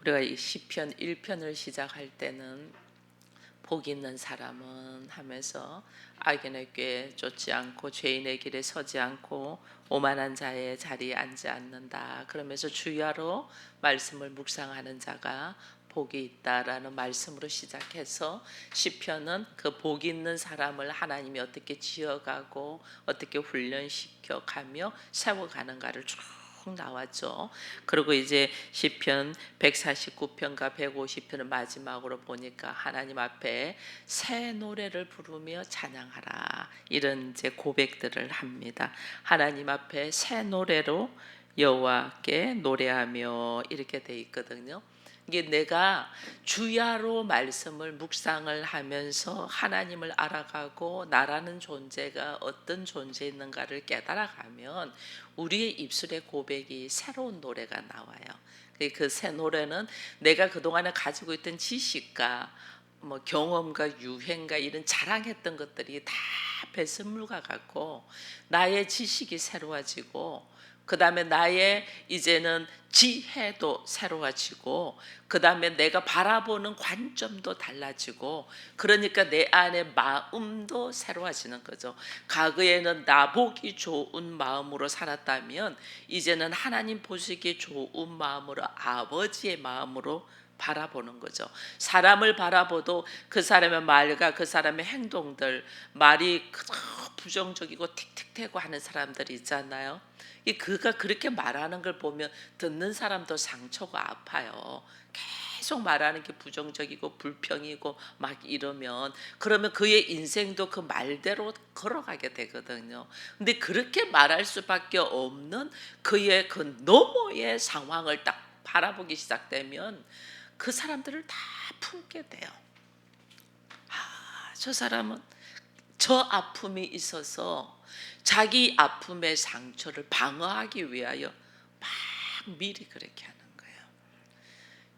우리가 이 시편 1편을 시작할 때는 복 있는 사람은 하면서 악인의 꾀에 쫓지 않고 죄인의 길에 서지 않고 오만한 자의 자리에 앉지 않는다. 그러면서 주야로 말씀을 묵상하는 자가 복이 있다라는 말씀으로 시작해서 시편은 그 복 있는 사람을 하나님이 어떻게 지어가고 어떻게 훈련시켜 가며 세워가는가를 쭉 나왔죠. 그리고 이제 시편 149편과 150편을 마지막으로 보니까 하나님 앞에 새 노래를 부르며 찬양하라 이런 이제 고백들을 합니다. 하나님 앞에 새 노래로 여호와께 노래하며 이렇게 돼 있거든요. 이게 내가 주야로 말씀을 묵상을 하면서 하나님을 알아가고 나라는 존재가 어떤 존재 있는가를 깨달아가면 우리의 입술의 고백이 새로운 노래가 나와요. 그 새 노래는 내가 그동안에 가지고 있던 지식과 뭐 경험과 유행과 이런 자랑했던 것들이 다 배설물과 같고 나의 지식이 새로워지고 그 다음에 나의 이제는 지혜도 새로워지고 그 다음에 내가 바라보는 관점도 달라지고 그러니까 내 안에 마음도 새로워지는 거죠. 과거에는 나보기 좋은 마음으로 살았다면 이제는 하나님 보시기 좋은 마음으로 아버지의 마음으로 바라보는 거죠. 사람을 바라보도 그 사람의 말과 그 사람의 행동들 말이 부정적이고 틱틱대고 하는 사람들이 있잖아요. 이 그가 그렇게 말하는 걸 보면 듣는 사람도 상처가 아파요. 계속 말하는 게 부정적이고 불평이고 막 이러면 그러면 그의 인생도 그 말대로 걸어가게 되거든요. 근데 그렇게 말할 수밖에 없는 그의 그 너머의 상황을 딱 바라보기 시작되면 그 사람들을 다 품게 돼요. 아, 저 사람은 저 아픔이 있어서 자기 아픔의 상처를 방어하기 위하여 막 미리 그렇게 하는 거예요.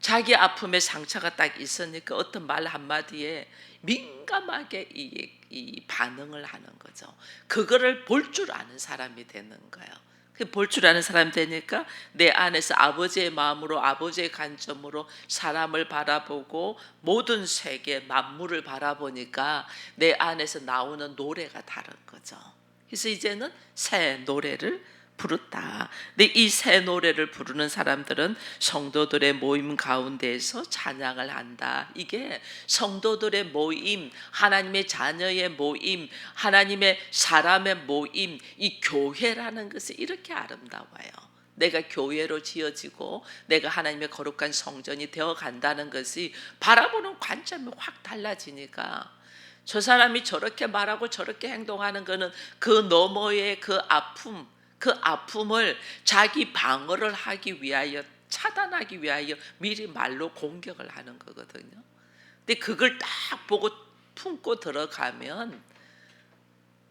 자기 아픔의 상처가 딱 있으니까 어떤 말 한마디에 민감하게 이, 이 반응을 하는 거죠. 그거를 볼 줄 아는 사람이 되는 거예요. 볼줄 아는 사람 되니까 내 안에서 아버지의 마음으로 아버지의 관점으로 사람을 바라보고 모든 세계 만물을 바라보니까 내 안에서 나오는 노래가 다른 거죠. 그래서 이제는 새 노래를 부르다. 근데 이 새 노래를 부르는 사람들은 성도들의 모임 가운데에서 찬양을 한다. 이게 성도들의 모임, 하나님의 자녀의 모임, 하나님의 사람의 모임, 이 교회라는 것이 이렇게 아름다워요. 내가 교회로 지어지고 내가 하나님의 거룩한 성전이 되어 간다는 것이 바라보는 관점이 확 달라지니까 저 사람이 저렇게 말하고 저렇게 행동하는 것은 그 너머의 그 아픔, 그 아픔을 자기 방어를 하기 위하여 차단하기 위하여 미리 말로 공격을 하는 거거든요. 근데 그걸 딱 보고 품고 들어가면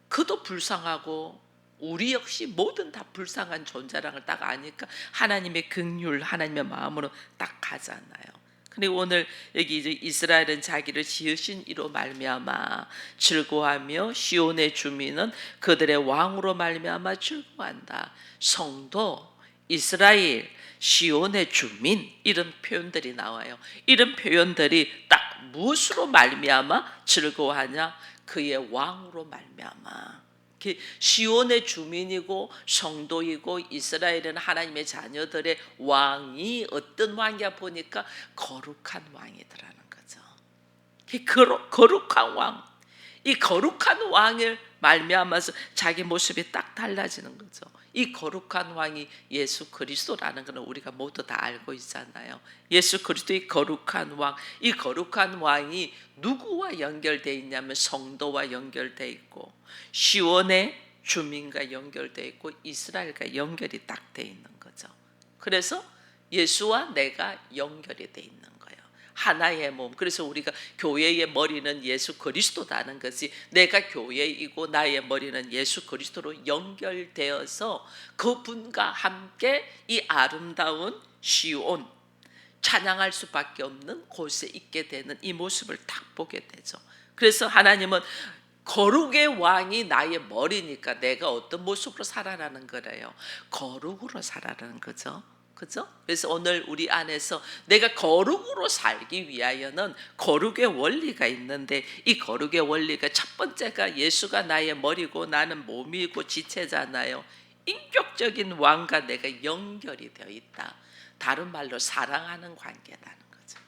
그도 불쌍하고 우리 역시 모든 다 불쌍한 존재라는 걸딱 아니까 하나님의 긍휼, 하나님의 마음으로 딱 가잖아요. 근데 오늘 여기 이제 이스라엘은 자기를 지으신 이로 말미암아 즐거워하며 시온의 주민은 그들의 왕으로 말미암아 즐거워한다. 성도 이스라엘 시온의 주민 이런 표현들이 나와요. 이런 표현들이 딱 무엇으로 말미암아 즐거워하냐? 그의 왕으로 말미암아. 시온의 주민이고 성도이고 이스라엘은 하나님의 자녀들의 왕이 어떤 왕이야 보니까 거룩한 왕이더라는 거죠. 거룩한 왕. 이 거룩한 왕을 말미암아서 자기 모습이 딱 달라지는 거죠. 이 거룩한 왕이 예수 그리스도라는 것은 우리가 모두 다 알고 있잖아요. 예수 그리스도의 거룩한 왕, 이 거룩한 왕이 누구와 연결돼 있냐면 성도와 연결돼 있고 시원의 주민과 연결돼 있고 이스라엘과 연결이 딱 돼 있는 거죠. 그래서 예수와 내가 연결이 돼 있는. 하나의 몸. 그래서 우리가 교회의 머리는 예수 그리스도다는 것이 내가 교회이고 나의 머리는 예수 그리스도로 연결되어서 그분과 함께 이 아름다운 시온 찬양할 수밖에 없는 곳에 있게 되는 이 모습을 딱 보게 되죠. 그래서 하나님은 거룩의 왕이 나의 머리니까 내가 어떤 모습으로 살아라는 거래요. 거룩으로 살아라는 거죠. 그죠? 그래서 오늘 우리 안에서 내가 거룩으로 살기 위하여는 거룩의 원리가 있는데 이 거룩의 원리가 첫 번째가 예수가 나의 머리고 나는 몸이고 지체잖아요. 인격적인 왕과 내가 연결이 되어 있다. 다른 말로 사랑하는 관계라는 거죠.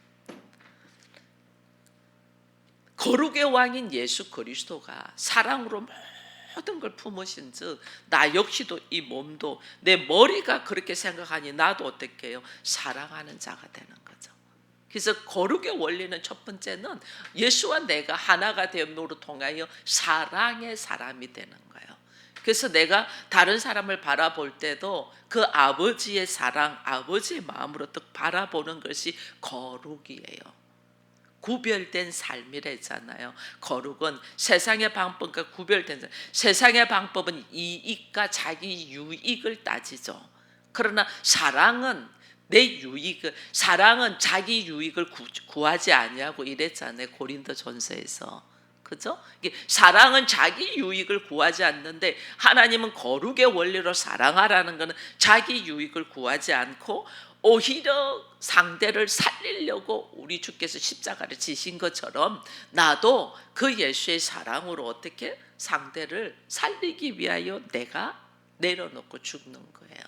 거룩의 왕인 예수 그리스도가 사랑으로 모든 걸 품으신즉 나 역시도 이 몸도 내 머리가 그렇게 생각하니 나도 어떻게 해요? 사랑하는 자가 되는 거죠. 그래서 거룩의 원리는 첫 번째는 예수와 내가 하나가 됨으로 통하여 사랑의 사람이 되는 거예요. 그래서 내가 다른 사람을 바라볼 때도 그 아버지의 사랑, 아버지의 마음으로 딱 바라보는 것이 거룩이에요. 구별된 삶이랬잖아요. 거룩은 세상의 방법과 구별된 삶. 세상의 방법은 이익과 자기 유익을 따지죠. 그러나 사랑은 내 유익을 사랑은 자기 유익을 구, 구하지 아니하고 이랬잖아요. 고린도 전서에서. 그죠? 사랑은 자기 유익을 구하지 않는데 하나님은 거룩의 원리로 사랑하라는 것은 자기 유익을 구하지 않고 오히려 상대를 살리려고 우리 주께서 십자가를 지신 것처럼 나도 그 예수의 사랑으로 어떻게 상대를 살리기 위하여 내가 내려놓고 죽는 거예요.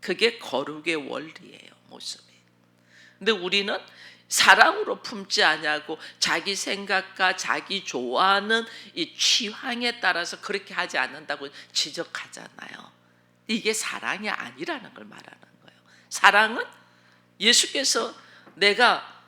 그게 거룩의 원리예요, 모습이. 근데 우리는 사랑으로 품지 않냐고 자기 생각과 자기 좋아하는 이 취향에 따라서 그렇게 하지 않는다고 지적하잖아요. 이게 사랑이 아니라는 걸 말하는. 사랑은 예수께서 내가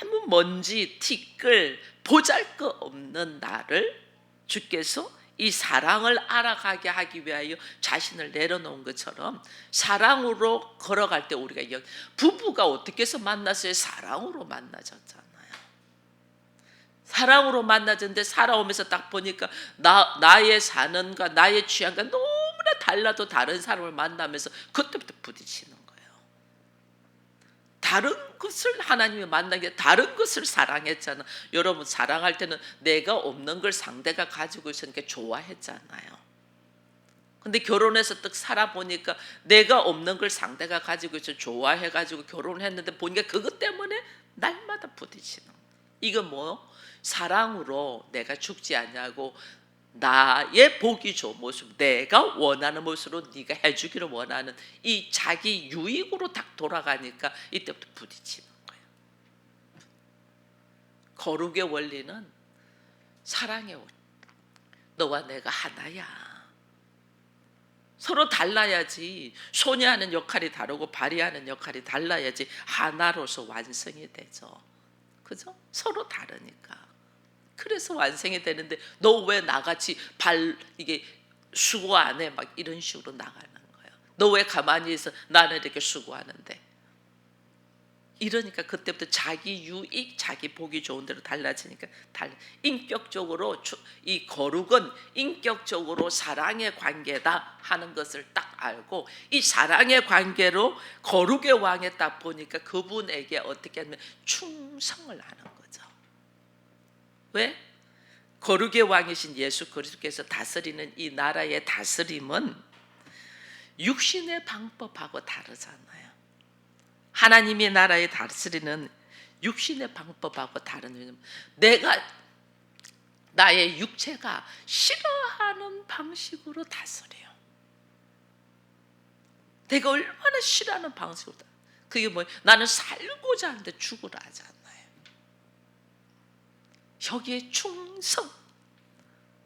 아무 먼지 티끌 보잘 것 없는 나를 주께서 이 사랑을 알아가게 하기 위하여 자신을 내려놓은 것처럼 사랑으로 걸어갈 때 우리가 여- 부부가 어떻게 해서 만났어요? 사랑으로 만나졌잖아요. 사랑으로 만나졌는데 살아오면서 딱 보니까 나, 나의 사는과 나의 취향과 너무 나 달라도 다른 사람을 만나면서 그때부터 부딪히는 거예요. 다른 것을 하나님이 만나게 다른 것을 사랑했잖아. 여러분 사랑할 때는 내가 없는 걸 상대가 가지고 있으니까 좋아했잖아요. 근데 결혼해서 딱 살아보니까 내가 없는 걸 상대가 가지고 있어 좋아해가지고 결혼했는데 보니까 그것 때문에 날마다 부딪히는. 이건 뭐 사랑으로 내가 죽지 않냐고 나의 좋은 모습, 내가 원하는 모습으로 네가 해주기를 원하는 이 자기 유익으로 딱 돌아가니까 이때부터 부딪히는 거예요. 거룩의 원리는 사랑의 원리. 너와 내가 하나야. 서로 달라야지 손이 하는 역할이 다르고 발이 하는 역할이 달라야지 하나로서 완성이 되죠. 그죠? 서로 다르니까. 그래서 완성이 되는데 너 왜 나같이 발 이게 수고 안 해? 막 이런 식으로 나가는 거예요. 너 왜 가만히 있어? 나는 이렇게 수고하는데. 이러니까 그때부터 자기 유익, 자기 보기 좋은 대로 달라지니까 달 인격적으로 주- 이 거룩은 인격적으로 사랑의 관계다 하는 것을 딱 알고 이 사랑의 관계로 거룩의 왕에 딱 보니까 그분에게 어떻게 하면 충성을 하는 거죠. 왜? 거룩의 왕이신 예수 그리스도께서 다스리는 이 나라의 다스림은 육신의 방법하고 다르잖아요. 하나님의 나라의 다스리는 육신의 방법하고 다른 내가 나의 육체가 싫어하는 방식으로 다스려요. 내가 얼마나 싫어하는 방식으로 다- 그게 뭐 나는 살고자 하는데 죽으라 않나요? 여기에 충성.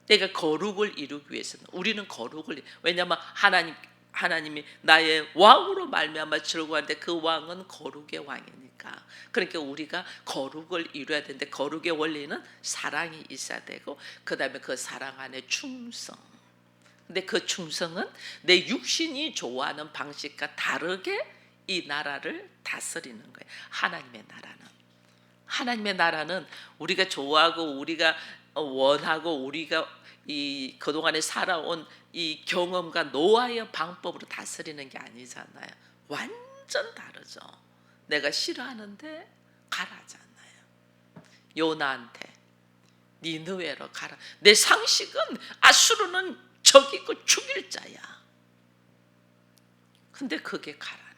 내가 거룩을 이루기 위해서는 우리는 거룩을 왜냐하면 하나님 하나님이 나의 왕으로 말미암아 즐거워하는데 그 왕은 거룩의 왕이니까. 그러니까 우리가 거룩을 이루어야 되는데 거룩의 원리는 사랑이 있어야 되고 그 다음에 그 사랑 안에 충성. 근데 그 충성은 내 육신이 좋아하는 방식과 다르게 이 나라를 다스리는 거예요. 하나님의 나라는 하나님의 나라는 우리가 좋아하고 우리가 원하고 우리가 이 그동안에 살아온 이 경험과 노하의 방법으로 다스리는 게 아니잖아요. 완전 다르죠. 내가 싫어하는데 가라잖아요. 요나한테 니느웨로 가라. 내 상식은 아수르는 적이고 죽일 자야. 근데 그게 가라는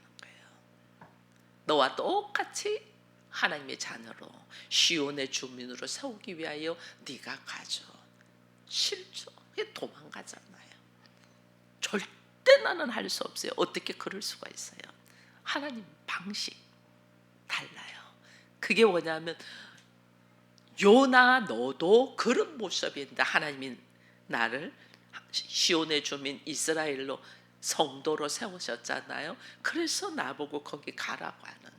너와 똑같이 하나님의 자녀로 시온의 주민으로 세우기 위하여 네가 가져 실조 도망가잖아요. 절대 나는 할 수 없어요. 어떻게 그럴 수가 있어요? 하나님 방식 달라요. 그게 뭐냐면 요나 너도 그런 모습인데 하나님이 나를 시온의 주민 이스라엘로 성도로 세우셨잖아요. 그래서 나보고 거기 가라고 하는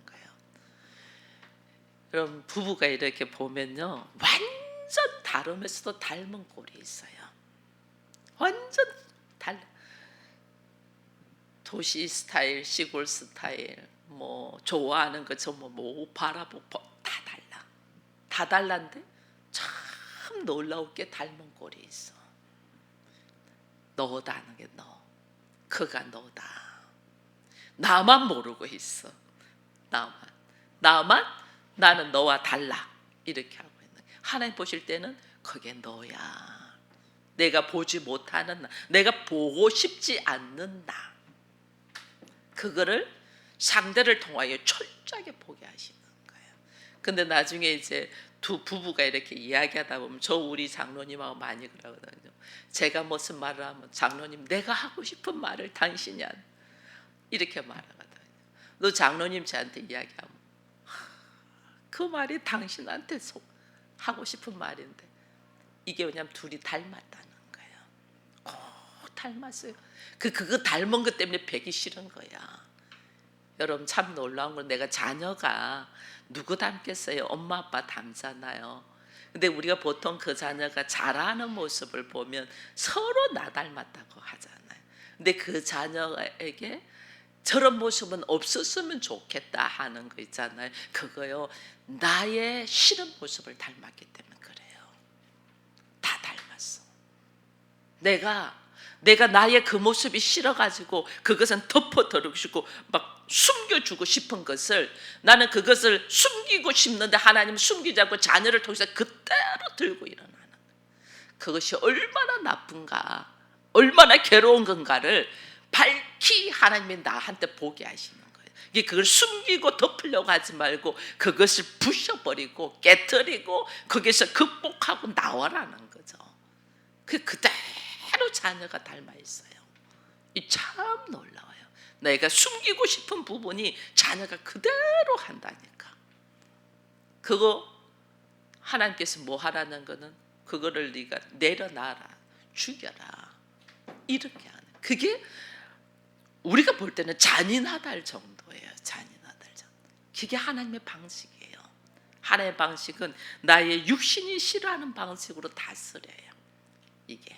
여러분 부부가 이렇게 보면요. 완전 다르면서도 닮은 꼴이 있어요. 완전 달 도시 스타일, 시골 스타일, 뭐 좋아하는 거 전부 뭐 바라보고 다 달라. 다 달란데 참 놀라우게 닮은 꼴이 있어. 너다는 게 너. 그가 너다. 나만 모르고 있어. 나만. 나만 나는 너와 달라. 이렇게 하고 있는. 하나님 보실 때는 그게 너야. 내가 보지 못하는 나. 내가 보고 싶지 않는 나. 그거를 상대를 통하여 철저하게 보게 하시는 거예요. 근데 나중에 이제 두 부부가 이렇게 이야기하다 보면 저 우리 장로님하고 많이 그러거든요. 제가 무슨 말을 하면 장로님 내가 하고 싶은 말을 당신이 안 이렇게 말하거든요. 너 장로님 저한테 이야기하면 하, 그 말이 당신한테 속 하고 싶은 말인데 이게 왜냐면 둘이 닮았다는 거예요. 꼭 닮았어요. 그 그거 닮은 것 때문에 배기 싫은 거야. 여러분 참 놀라운 건 내가 자녀가 누구 닮겠어요? 엄마 아빠 닮잖아요. 근데 우리가 보통 그 자녀가 잘하는 모습을 보면 서로 나 닮았다고 하잖아요. 근데 그 자녀에게 저런 모습은 없었으면 좋겠다 하는 거 있잖아요. 그거요. 나의 싫은 모습을 닮았기 때문에 그래요. 다 닮았어. 내가 내가 나의 그 모습이 싫어가지고 그것은 덮어두고 싶고 막 숨겨주고 싶은 것을 나는 그것을 숨기고 싶는데 하나님 숨기지 않고 자녀를 통해서 그대로 들고 일어나는. 그것이 얼마나 나쁜가 얼마나 괴로운 건가를 밝히 하나님이 나한테 보게 하시는 거예요. 이게 그걸 숨기고 덮으려고 하지 말고 그것을 부셔버리고 깨뜨리고 거기서 극복하고 나와라는 거죠. 그 그대로 자녀가 닮아 있어요. 이 참 놀라워요. 내가 숨기고 싶은 부분이 자녀가 그대로 한다니까. 그거 하나님께서 뭐 하라는 거는 그거를 네가 내려놔라, 죽여라. 이렇게 하는. 그게 우리가 볼 때는 잔인하다 할 정도예요. 잔인하다 할 정도. 그게 하나님의 방식이에요. 하나님의 방식은 나의 육신이 싫어하는 방식으로 다스려요. 이게.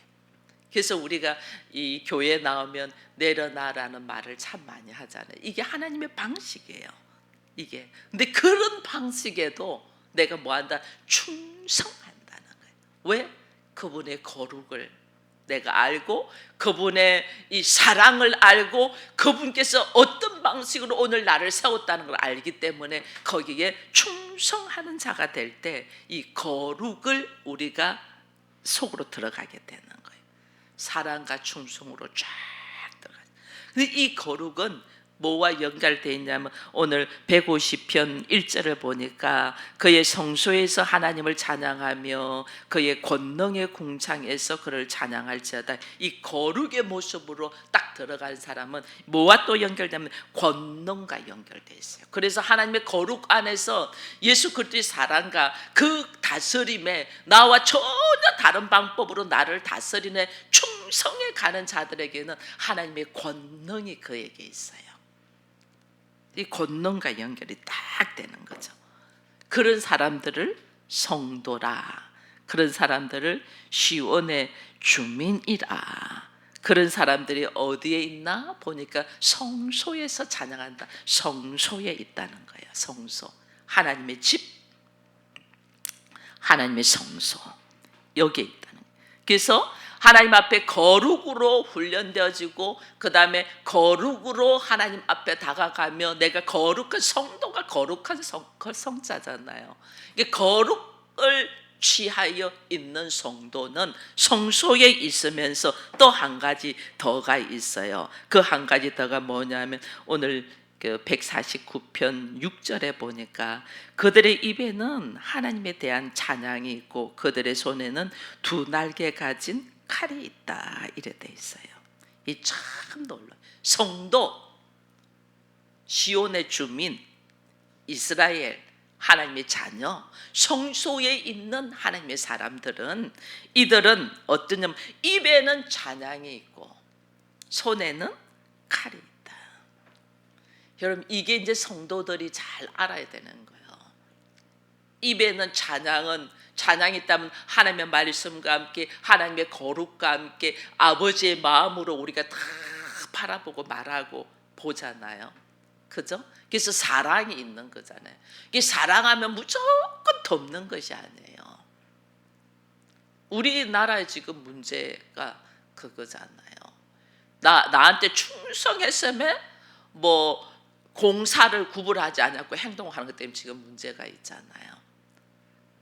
그래서 우리가 이 교회 나오면 내려놔라는 말을 참 많이 하잖아요. 이게 하나님의 방식이에요. 이게. 근데 그런 방식에도 내가 뭐 한다? 충성한다는 거예요. 왜? 그분의 거룩을 내가 알고 그분의 이 사랑을 알고 그분께서 어떤 방식으로 오늘 나를 세웠다는 걸 알기 때문에 거기에 충성하는 자가 될 때 이 거룩을 우리가 속으로 들어가게 되는 거예요. 사랑과 충성으로 쫙 들어가. 근데 이 거룩은 뭐와 연결되어 있냐면 오늘 150편 1절을 보니까 그의 성소에서 하나님을 찬양하며 그의 권능의 궁창에서 그를 찬양할지어다. 이 거룩의 모습으로 딱 들어간 사람은 뭐와 또 연결되면 권능과 연결되어 있어요. 그래서 하나님의 거룩 안에서 예수 그리스도의 사랑과 그 다스림에 나와 전혀 다른 방법으로 나를 다스리는 충성에 가는 자들에게는 하나님의 권능이 그에게 있어요 이 권능과 연결이 딱 되는 거죠. 그런 사람들을 성도라. 그런 사람들을 시온의 주민이라. 그런 사람들이 어디에 있나 보니까 성소에서 찬양한다. 성소에 있다는 거예요. 성소. 하나님의 집. 하나님의 성소. 여기에 있다는 거예요. 그래서 하나님 앞에 거룩으로 훈련되어지고 그 다음에 거룩으로 하나님 앞에 다가가며 내가 거룩한 성도가 거룩한 성, 그 성자잖아요. 이게 거룩을 취하여 있는 성도는 성소에 있으면서 또 한 가지 더가 있어요. 그 한 가지 더가 뭐냐면 오늘 그 149편 6절에 보니까 그들의 입에는 하나님에 대한 찬양이 있고 그들의 손에는 두 날개 가진 칼이 있다 이래 돼 있어요. 이 참 놀라. 성도 시온의 주민 이스라엘 하나님의 자녀 성소에 있는 하나님의 사람들은 이들은 어떠냐면 입에는 찬양이 있고 손에는 칼이 있다. 여러분 이게 이제 성도들이 잘 알아야 되는 거예요. 입에는 찬양은 찬양이 있다면 하나님의 말씀과 함께 하나님의 거룩과 함께 아버지의 마음으로 우리가 다 바라보고 말하고 보잖아요. 그죠? 그래서 사랑이 있는 거잖아요. 이게 사랑하면 무조건 덮는 것이 아니에요. 우리나라의 지금 문제가 그거잖아요. 나 나한테 충성했으면 뭐 공사를 구분하지 않았고 행동하는 것 때문에 지금 문제가 있잖아요.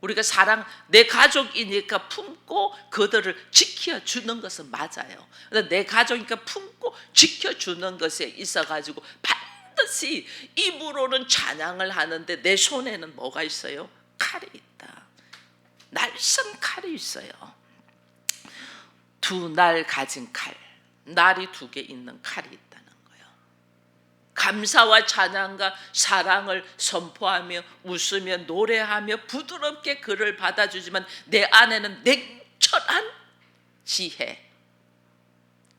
우리가 사랑 내 가족이니까 품고 그들을 지켜 주는 것은 맞아요. 근데 내 가족이니까 품고 지켜 주는 것에 있어 가지고 반드시 입으로는 찬양을 하는데 내 손에는 뭐가 있어요? 칼이 있다. 날선 칼이 있어요. 두 날 가진 칼, 날이 두 개 있는 칼이 거예요. 감사와 찬양과 사랑을 선포하며 웃으며 노래하며 부드럽게 그를 받아주지만 내 안에는 냉철한 지혜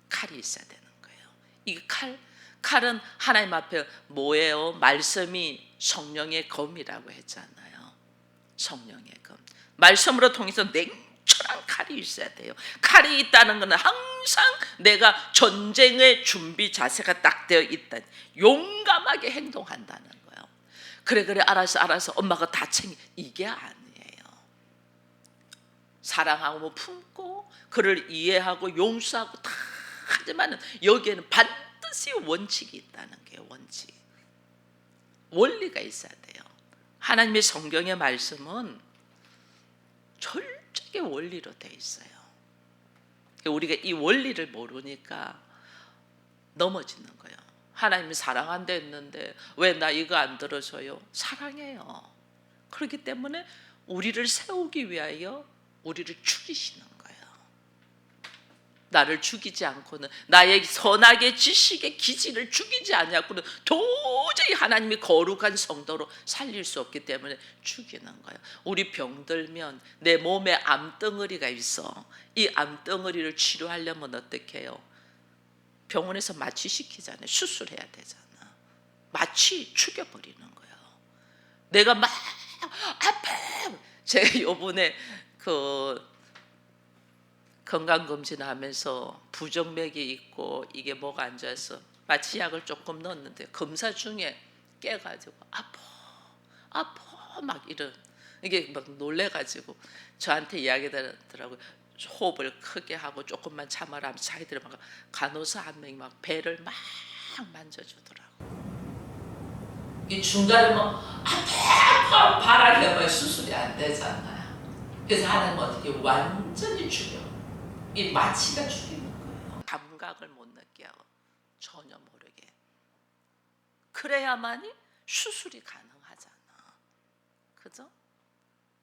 칼이 있어야 되는 거예요. 이 칼, 칼은 하나님 앞에 뭐예요? 말씀이 성령의 검이라고 했잖아요. 성령의 검. 말씀으로 통해서 냉 철한 칼이 있어야 돼요. 칼이 있다는 것은 항상 내가 전쟁의 준비 자세가 딱 되어 있다. 용감하게 행동한다는 거예요. 그래 그래 알아서 알아서 엄마가 다 챙겨 이게 아니에요. 사랑하고 뭐 품고 그를 이해하고 용서하고 다 하지만은 여기에는 반드시 원칙이 있다는 게 원칙. 원리가 있어야 돼요. 하나님의 성경의 말씀은 철저하게 원리로 돼 있어요. 우리가 이 원리를 모르니까 넘어지는 거예요. 하나님이 사랑한다 했는데 왜 나 이거 안 들어줘요? 사랑해요. 그렇기 때문에 우리를 세우기 위하여 우리를 죽이시는 거예요. 나를 죽이지 않고는 나의 선악의 지식의 기질을 죽이지 않고는 도저히 하나님이 거룩한 성도로 살릴 수 없기 때문에 죽이는 거예요. 우리 병들면 내 몸에 암덩어리가 있어. 이 암덩어리를 치료하려면 어떻게 해요? 병원에서 마취 시키잖아요. 수술해야 되잖아. 마취 죽여버리는 거예요. 내가 막 아파. 제가 요번에 그 건강 검진 하면서 부정맥이 있고 이게 뭐가 안 좋아서 마취 약을 조금 넣었는데 검사 중에 깨가지고 아파 아파 막 이런 이게 막 놀래가지고 저한테 이야기 하더라고요. 호흡을 크게 하고 조금만 참아라 하면서 자기들이 막 간호사 한 명이 막 배를 막 만져주더라고. 이 중간에 뭐 아파 아파 하면 수술이 안 되잖아요. 그래서 하나님 어떻게 완전히 죽여. 이 마취가 죽이는 거예요. 감각을 못 느껴 전혀 모르게. 그래야만이 수술이 가능하잖아. 그죠?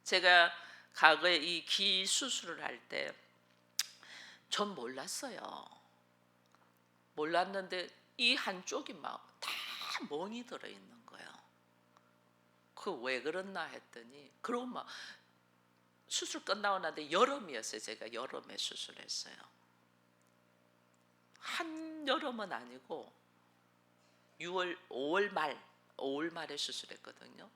제가 과거에 이 귀 수술을 할 때 전 몰랐어요. 몰랐는데 이 한쪽이 막 다 멍이 들어 있는 거예요. 그 왜 그랬나 했더니 그러고 막 수술 끝나고 나는데 여름이었어요. 제가 여름에 수술했어요. 한 여름은 아니고 6월 5월 말 5월 말에 수술했거든요.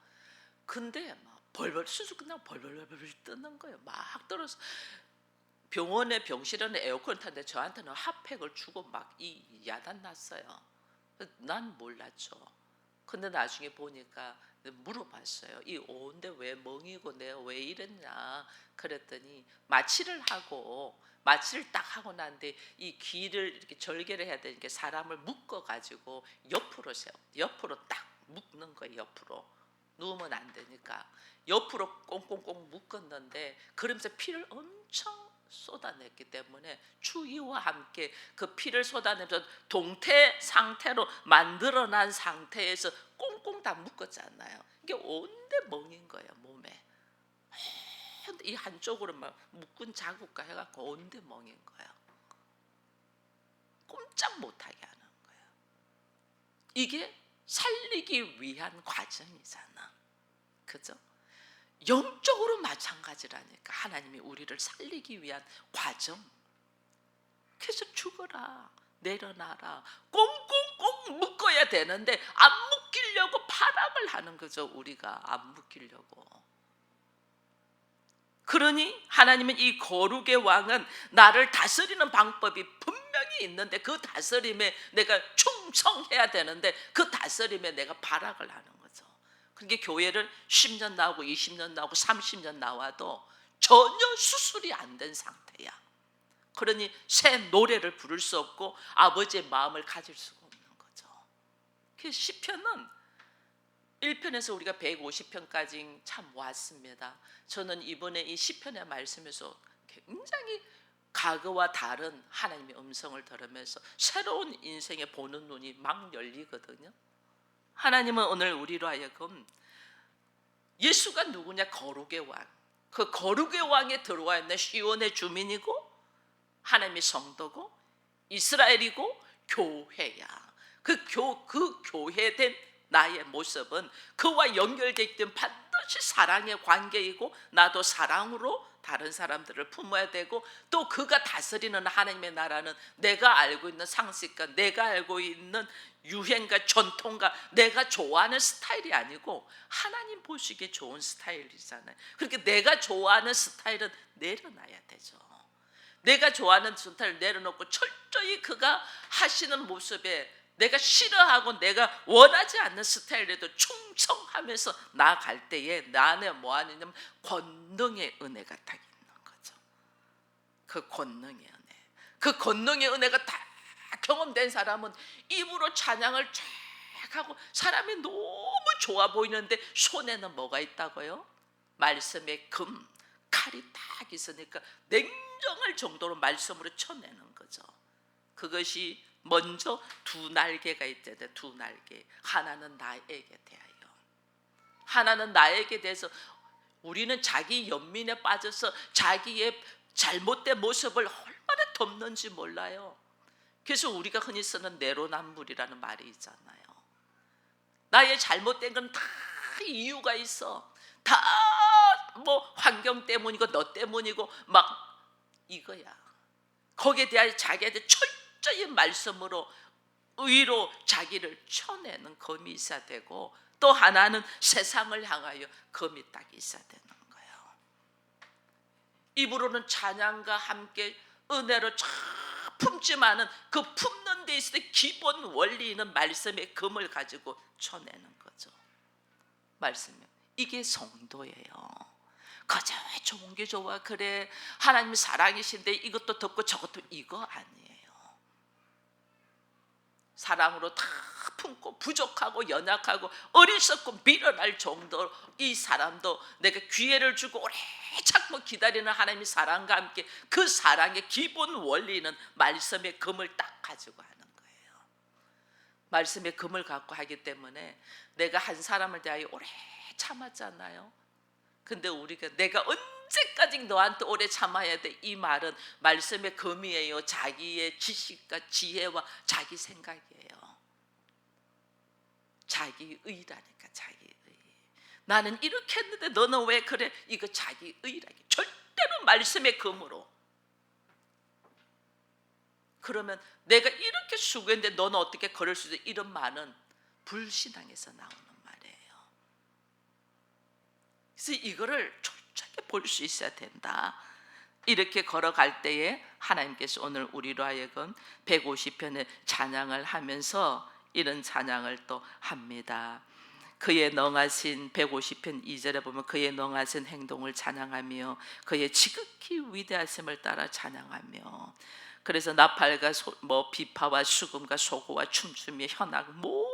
근데 막 벌벌 수술 끝나고 벌벌벌벌 뜨는 거예요. 막 떨어서 병원에 병실에는 에어컨 타는데 저한테는 핫팩을 주고 막 이 야단 났어요. 난 몰랐죠. 근데 나중에 보니까 물어봤어요. 이 오는데 왜 멍이고 내가 왜 이랬냐 그랬더니 마취를 하고 마취를 딱 하고 난데 이 귀를 이렇게 절개를 해야 되니까 사람을 묶어 가지고 옆으로 세워 옆으로 딱 묶는 거예요. 옆으로 누우면 안 되니까 옆으로 꽁꽁꽁 묶었는데 그러면서 피를 엄청 쏟아냈기 때문에 추위와 함께 그 피를 쏟아내면서 동태 상태로 만들어난 상태에서 꽁꽁 다 묶었잖아요. 이게 온데 멍인 거예요 몸에. 이 한쪽으로 막 묶은 자국과 해갖고 온데 멍인 거예요. 꼼짝 못하게 하는 거예요. 이게 살리기 위한 과정이잖아. 그죠? 영적으로 마찬가지라니까 하나님이 우리를 살리기 위한 과정. 그래서 죽어라, 내려놔라, 꽁꽁꽁 묶어야 되는데 안 묶이려고 파락을 하는 거죠. 우리가 안 묶이려고. 그러니 하나님은 이 거룩의 왕은 나를 다스리는 방법이 분명히 있는데 그 다스림에 내가 충성해야 되는데 그 다스림에 내가 발악을 하는. 그게 교회를 10년 나오고 20년 나오고 30년 나와도 전혀 수술이 안 된 상태야. 그러니 새 노래를 부를 수 없고 아버지의 마음을 가질 수가 없는 거죠. 그 시편은 1편에서 우리가 150편까지 참 왔습니다. 저는 이번에 이 시편의 말씀에서 굉장히 과거와 다른 하나님의 음성을 들으면서 새로운 인생에 보는 눈이 막 열리거든요. 하나님은 오늘 우리로 하여금 예수가 누구냐 거룩의 왕. 그 거룩의 왕에 들어와 있는 시온의 주민이고 하나님의 성도고 이스라엘이고 교회야. 그 교 그 교회된 나의 모습은 그와 연결되기 때문에 반드시 사랑의 관계이고 나도 사랑으로 다른 사람들을 품어야 되고 또 그가 다스리는 하나님의 나라는 내가 알고 있는 상식과 내가 알고 있는 유행과 전통과 내가 좋아하는 스타일이 아니고 하나님 보시기에 좋은 스타일이잖아요. 그렇게 내가 좋아하는 스타일은 내려놔야 되죠. 내가 좋아하는 스타일을 내려놓고 철저히 그가 하시는 모습에 내가 싫어하고 내가 원하지 않는 스타일에도 충성하면서 나아갈 때에 나는 뭐 하느냐면 권능의 은혜가 딱 있는 거죠. 그 권능의 은혜. 그 권능의 은혜가 다 경험된 사람은 입으로 찬양을 쫙 하고 사람이 너무 좋아 보이는데 손에는 뭐가 있다고요? 말씀의 금, 칼이 딱 있으니까 냉정할 정도로 말씀으로 쳐내는 거죠. 그것이 먼저 두 날개가 있잖아요. 두 날개. 하나는 나에게 대하여. 하나는 나에게 대해서 우리는 자기 연민에 빠져서 자기의 잘못된 모습을 얼마나 덮는지 몰라요. 그래서 우리가 흔히 쓰는 내로남불이라는 말이 있잖아요. 나의 잘못된 건 다 이유가 있어. 다 뭐 환경 때문이고 너 때문이고 막 이거야. 거기에 대한 자기한테 철 저히 말씀으로 의로 자기를 쳐내는 검이 있어야 되고 또 하나는 세상을 향하여 검이 딱 있어야 되는 거예요. 입으로는 찬양과 함께 은혜로 쫙 품지만은 그 품는 데 있을 때 기본 원리는 말씀의 금을 가지고 쳐내는 거죠. 말씀이 이게 성도예요. 그저 좋은 게 좋아 그래 하나님 사랑이신데 이것도 덮고 저것도 이거 아니에요. 사랑으로 다 품고 부족하고 연약하고 어리석고 밀어날 정도로 이 사람도 내가 기회를 주고 오래 참고 기다리는 하나님의 사랑과 함께 그 사랑의 기본 원리는 말씀의 금을 딱 가지고 하는 거예요. 말씀의 금을 갖고 하기 때문에 내가 한 사람을 대하여 오래 참았잖아요. 근데 우리가 내가 언 제까지 너한테 오래 참아야 돼? 이 말은 말씀의 금이에요. 자기의 지식과 지혜와 자기 생각이에요. 자기 의라니까 자기 의. 나는 이렇게 했는데 너는 왜 그래? 이거 자기 의라기. 절대로 말씀의 금으로. 그러면 내가 이렇게 수고했는데 너는 어떻게 걸을 수 있어? 이런 말은 불신앙에서 나오는 말이에요. 그래서 이거를 철저하게 볼 수 있어야 된다. 이렇게 걸어갈 때에 하나님께서 오늘 우리로 하여금 150편의 찬양을 하면서 이런 찬양을 또 합니다. 그의 능하신 150편 2절에 보면 그의 능하신 행동을 찬양하며 그의 지극히 위대하심을 따라 찬양하며 그래서 나팔과 소, 뭐 비파와 수금과 소고와 춤추며 현악 모든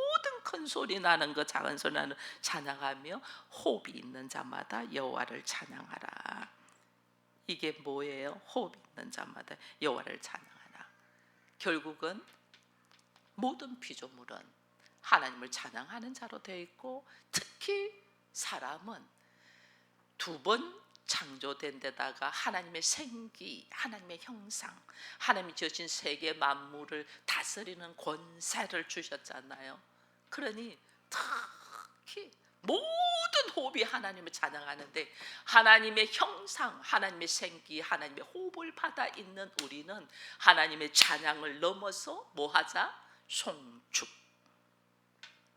큰 소리 나는 거 작은 소리 나는 찬양하며 호흡이 있는 자마다 여호와를 찬양하라. 이게 뭐예요? 호흡 있는 자마다 여호와를 찬양하라. 결국은 모든 피조물은 하나님을 찬양하는 자로 되어 있고 특히 사람은 두 번 창조된 데다가 하나님의 생기, 하나님의 형상, 하나님이 지으신 세계 만물을 다스리는 권세를 주셨잖아요. 그러니 특히 모든 호흡이 하나님을 찬양하는데 하나님의 형상, 하나님의 생기, 하나님의 호흡을 받아 있는 우리는 하나님의 찬양을 넘어서 뭐 하자? 송축.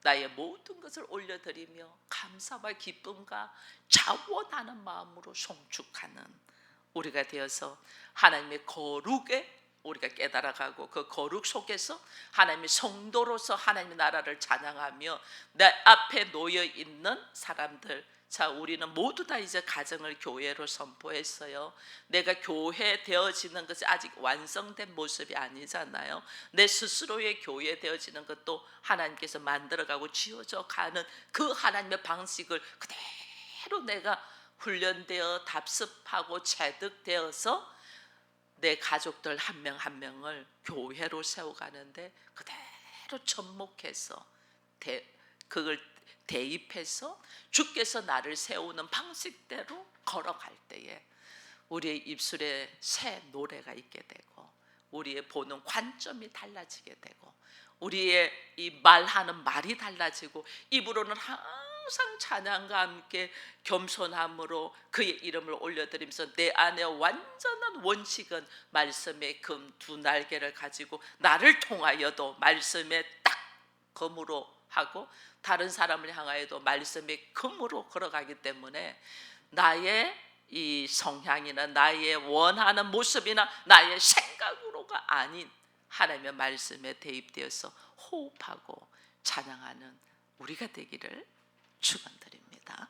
나의 모든 것을 올려드리며 감사와 기쁨과 자원하는 마음으로 송축하는 우리가 되어서 하나님의 거룩에 우리가 깨달아가고 그 거룩 속에서 하나님의 성도로서 하나님의 나라를 찬양하며 내 앞에 놓여 있는 사람들 자 우리는 모두 다 이제 가정을 교회로 선포했어요. 내가 교회 되어지는 것이 아직 완성된 모습이 아니잖아요. 내 스스로의 교회 되어지는 것도 하나님께서 만들어가고 지어져 가는 그 하나님의 방식을 그대로 내가 훈련되어 답습하고 체득되어서 내 가족들 한명한 명을 교회로 세워가는데 그대로 접목해서 대, 그걸 대입해서 주께서 나를 세우는 방식대로 걸어갈 때에 우리의 입술에 새 노래가 있게 되고 우리의 보는 관점이 달라지게 되고 우리의 이 말하는 말이 달라지고 입으로는 항상 찬양과 함께 겸손함으로 그의 이름을 올려드리면서 내 안에 완전한 원칙은 말씀의 금 두 날개를 가지고 나를 통하여도 말씀의 딱 검으로 하고 다른 사람을 향하여도 말씀의 금으로 걸어가기 때문에 나의 이 성향이나 나의 원하는 모습이나 나의 생각으로가 아닌 하나님의 말씀에 대입되어서 호흡하고 찬양하는 우리가 되기를 축원드립니다.